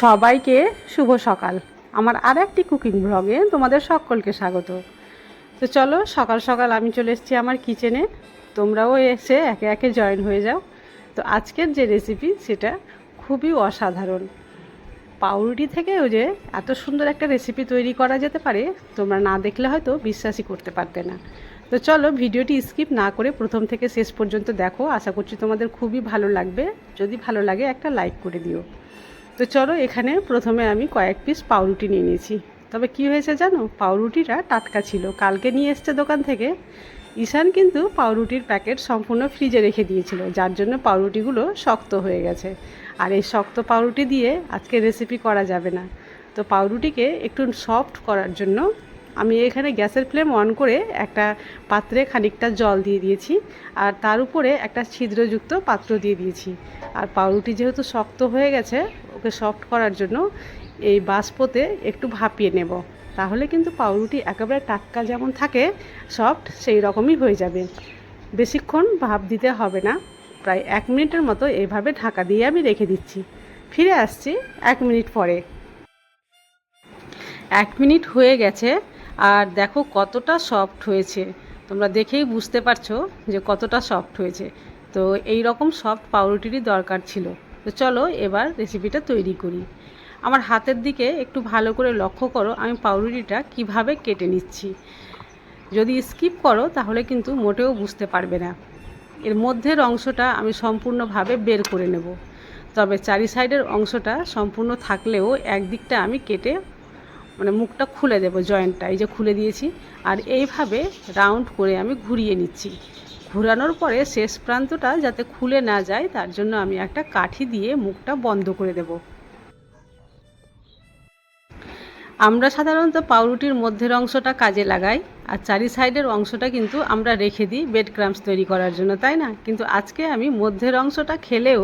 সবাইকে শুভ সকাল। আমার আর একটি কুকিং ব্লগে তোমাদের সকলকে স্বাগত। তো চলো, সকাল সকাল আমি চলে এসেছি আমার কিচেনে তোমরাও এসে একে একে জয়েন হয়ে যাও। তো আজকের যে রেসিপি সেটা খুবই অসাধারণ। পাউরুটি থেকেও যে এত সুন্দর একটা রেসিপি তৈরি করা যেতে পারে, তোমরা না দেখলে হয়তো বিশ্বাসই করতে পারতে না। তো চলো, ভিডিওটি স্কিপ না করে প্রথম থেকে শেষ পর্যন্ত দেখো। আশা করছি তোমাদের খুবই ভালো লাগবে। যদি ভালো লাগে একটা লাইক করে দিও। তো চলো এখানে প্রথমে আমি কয়েক পিস পাউরুটি নিয়ে নিয়েছি। তবে কি হয়েছে জানো? পাউরুটিটা টাটকা ছিল। কালকে নিয়ে এসছে দোকান থেকে। ঈশান কিন্তু পাউরুটির প্যাকেট সম্পূর্ণ ফ্রিজে রেখে দিয়েছিল। যার জন্য পাউরুটিগুলো শক্ত হয়ে গেছে। আর এই শক্ত পাউরুটি দিয়ে আজকে রেসিপি করা যাবে না। তো পাউরুটিকে একটু সফট করার জন্য আমি এখানে গ্যাসের ফ্লেম অন করে একটা পাত্রে খানিকটা জল দিয়ে দিয়েছি। আর তার উপরে একটা ছিদ্রযুক্ত পাত্র দিয়ে দিয়েছি। আর পাউরুটি যেহেতু শক্ত হয়ে গেছে ওকে সফট করার জন্য এই বাষ্পতে একটু ভাপিয়ে নেব। তাহলে কিন্তু পাউরুটি একেবারে টাটকা যেমন থাকে সফট সেই রকমই হয়ে যাবে। বেশিক্ষণ ভাপ দিতে হবে না। প্রায় এক মিনিটের মতো এইভাবে ঢাকা দিয়ে আমি রেখে দিচ্ছি। ফিরে আসছি এক মিনিট পরে। এক মিনিট হয়ে গেছে আর দেখো কতটা সফট হয়েছে। তোমরা দেখেই বুঝতে পারছ যে কতটা সফট হয়েছে। তো এই রকম সফট পাউরুটিরই দরকার ছিল। তো চলো এবার রেসিপিটা তৈরি করি। আমার হাতের দিকে একটু ভালো করে লক্ষ্য করো, আমি পাউরুটিটা কীভাবে কেটে নিচ্ছি। যদি স্কিপ করো, তাহলে কিন্তু মোটেও বুঝতে পারবে না। এর মধ্যের অংশটা আমি সম্পূর্ণভাবে বের করে নেব। তবে চারি সাইডের অংশটা সম্পূর্ণ থাকলেও একদিকটা আমি কেটে মানে মুখটা খুলে দেবো জয়েন্টটা এই যে খুলে দিয়েছি। আর এইভাবে রাউন্ড করে আমি ঘুরিয়ে নিচ্ছি। ঘুরানোর পরে শেষ প্রান্তটা যাতে খুলে না যায়, তার জন্য আমি একটা কাঠি দিয়ে মুখটা বন্ধ করে দেব। আমরা সাধারণত পাউরুটির মধ্যের অংশটা কাজে লাগাই, আর চারি সাইডের অংশটা কিন্তু আমরা রেখে দিই বেড ক্রামস তৈরি করার জন্য, তাই না? কিন্তু আজকে আমি মধ্যের অংশটা খেলেও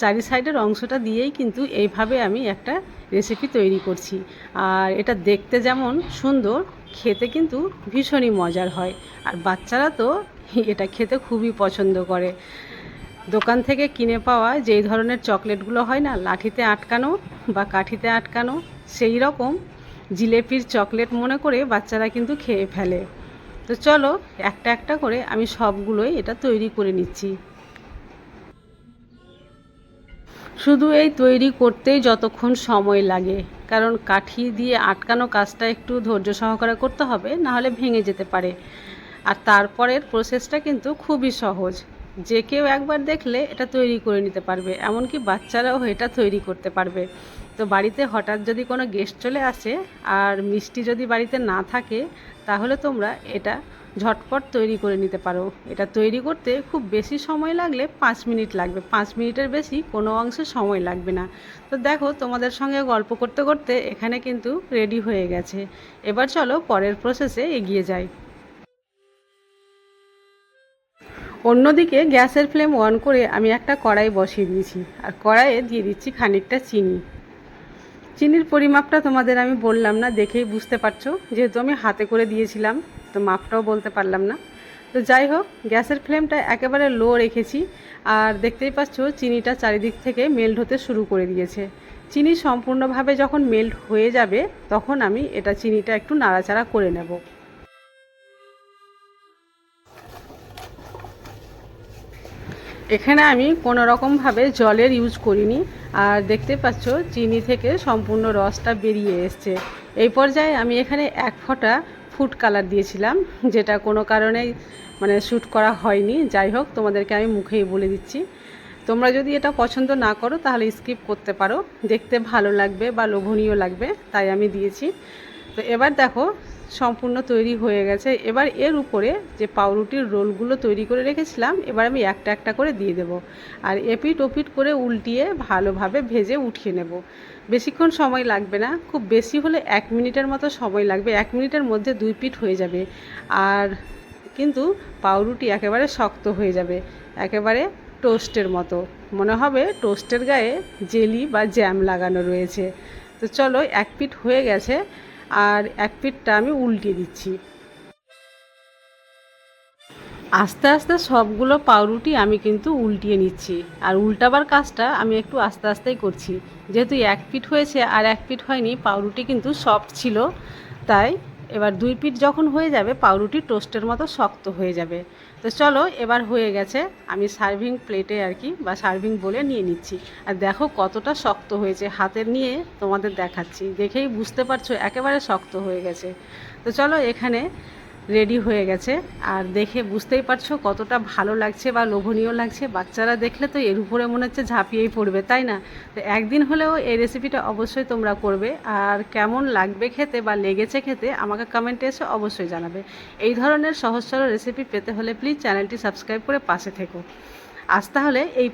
চারি সাইডের অংশটা দিয়েই কিন্তু এইভাবে আমি একটা রেসিপি তৈরি করছি। আর এটা দেখতে যেমন সুন্দর খেতে কিন্তু ভীষণই মজার হয়। আর বাচ্চারা তো এটা খেতে খুবই পছন্দ করে। দোকান থেকে কিনে পাওয়া যেই ধরনের চকলেটগুলো হয় না, লাঠিতে আটকানো বা কাঠিতে আটকানো, সেই রকম জিলেপির চকলেট মনে করে বাচ্চারা কিন্তু খেয়ে ফেলে। তো চলো একটা একটা করে আমি সবগুলোই এটা তৈরি করে নিচ্ছি। শুধু এই তৈরি করতেই যতক্ষণ সময় লাগে, কারণ কাঠি দিয়ে আটকানো কাজটা একটু ধৈর্য সহকারে করতে হবে নাহলে ভেঙে যেতে পারে। আর তারপরের প্রসেসটা কিন্তু খুবই সহজ। যে কেউ একবার দেখলে এটা তৈরি করে নিতে পারবে, এমনকি বাচ্চারাও এটা তৈরি করতে পারবে। তো বাড়িতে হঠাৎ যদি কোনো গেস্ট চলে আসে আর মিষ্টি যদি বাড়িতে না থাকে, তাহলে তোমরা এটা ঝটপট তৈরি করে নিতে পারো। এটা তৈরি করতে খুব বেশি সময় লাগলে পাঁচ মিনিট লাগবে। পাঁচ মিনিটের বেশি কোনো অংশে সময় লাগবে না। তো দেখো, তোমাদের সঙ্গে গল্প করতে করতে এখানে কিন্তু রেডি হয়ে গেছে। এবার চলো পরের প্রসেসে এগিয়ে যাই। অন্যদিকে গ্যাসের ফ্লেম অন করে আমি একটা কড়াই বসিয়ে দিয়েছি। আর কড়াইয়ে দিয়ে দিচ্ছি খানিকটা চিনি। চিনির পরিমাপটা তোমাদের আমি বললাম না, দেখেই বুঝতে পারছ। যেহেতু আমি হাতে করে দিয়েছিলাম, তো মাপটাও বলতে পারলাম না। তো যাই হোক, গ্যাসের ফ্লেমটা একেবারে লো রেখেছি, আর দেখতেই পাচ্ছ চিনিটা চারিদিক থেকে মেল্ট হতে শুরু করে দিয়েছে। চিনি সম্পূর্ণভাবে যখন মেল্ট হয়ে যাবে, তখন আমি এটা চিনিটা একটু নাড়াচাড়া করে নেব। এখানে আমি কোনো রকমভাবে জলের ইউজ করিনি। আর দেখতে পাচ্ছ, চিনি থেকে সম্পূর্ণ রসটা বেরিয়ে এসছে। এই পর্যায়ে আমি এখানে এক ফোঁটা ফুড কালার দিয়েছিলাম, যেটা কোনো কারণেই মানে শ্যুট করা হয়নি। যাই হোক, তোমাদেরকে আমি মুখেই বলে দিচ্ছি। তোমরা যদি এটা পছন্দ না করো, তাহলে স্কিপ করতে পারো। দেখতে ভালো লাগবে বা লোভনীয় লাগবে, তাই আমি দিয়েছি। তো এবার দেখো সম্পূর্ণ তৈরি হয়ে গেছে। এবার এর উপরে যে পাউরুটির রোলগুলো তৈরি করে রেখেছিলাম, এবার আমি একটা একটা করে দিয়ে দেব। আর এপিট ওপিট করে উল্টিয়ে ভালোভাবে ভেজে উঠিয়ে নেব। বেশিক্ষণ সময় লাগবে না, খুব বেশি হলে এক মিনিটের মতো সময় লাগবে। এক মিনিটের মধ্যে দুই পিট হয়ে যাবে। আর কিন্তু পাউরুটি একেবারে শক্ত হয়ে যাবে, একেবারে টোস্টের মতো। মনে হবে টোস্টের গায়ে জেলি বা জ্যাম লাগানো রয়েছে। তো চলো, এক পিট হয়ে গেছে। আর এক পিঠটা আমি উল্টে দিচ্ছি। আস্তে আস্তে সবগুলো পাউরুটি আমি কিন্তু উল্টিয়ে নিচ্ছি। আর উল্টাবার কাজটা আমি একটু আস্তে আস্তেই করছি। যেহেতু এক পিঠ হয়েছে আর এক পিঠ হয়নি, পাউরুটি কিন্তু সফট ছিল, তাই এবার দুই পিঠ যখন হয়ে যাবে, পাউরুটি টোস্টের মতো শক্ত হয়ে যাবে। তো চলো, এবার হয়ে গেছে। আমি সার্ভিং প্লেটে আর কি, বা সার্ভিং বলে নিয়ে নিচ্ছি। আর দেখো কতটা শক্ত হয়েছে। হাতের নিয়ে তোমাদের দেখাচ্ছি। দেখেই বুঝতে পারছ, একেবারে শক্ত হয়ে গেছে। তো চলো, এখানে রেডি হয়ে গেছে। আর দেখে বুঝতেই পারছ কতটা ভালো লাগছে বা লোভনীয় লাগছে। বাচ্চারা দেখলে তো এর উপরে মনে হচ্ছে ঝাঁপিয়েই পড়বে, তাই না? তো একদিন হলেও এই রেসিপিটা অবশ্যই তোমরা করবে। আর কেমন লাগবে খেতে বা লেগেছে খেতে আমাকে কমেন্টে এসে অবশ্যই জানাবে। এই ধরনের সহজ সরল রেসিপি পেতে হলে প্লিজ চ্যানেলটি সাবস্ক্রাইব করে পাশে থেকো। আজ তাহলে এই।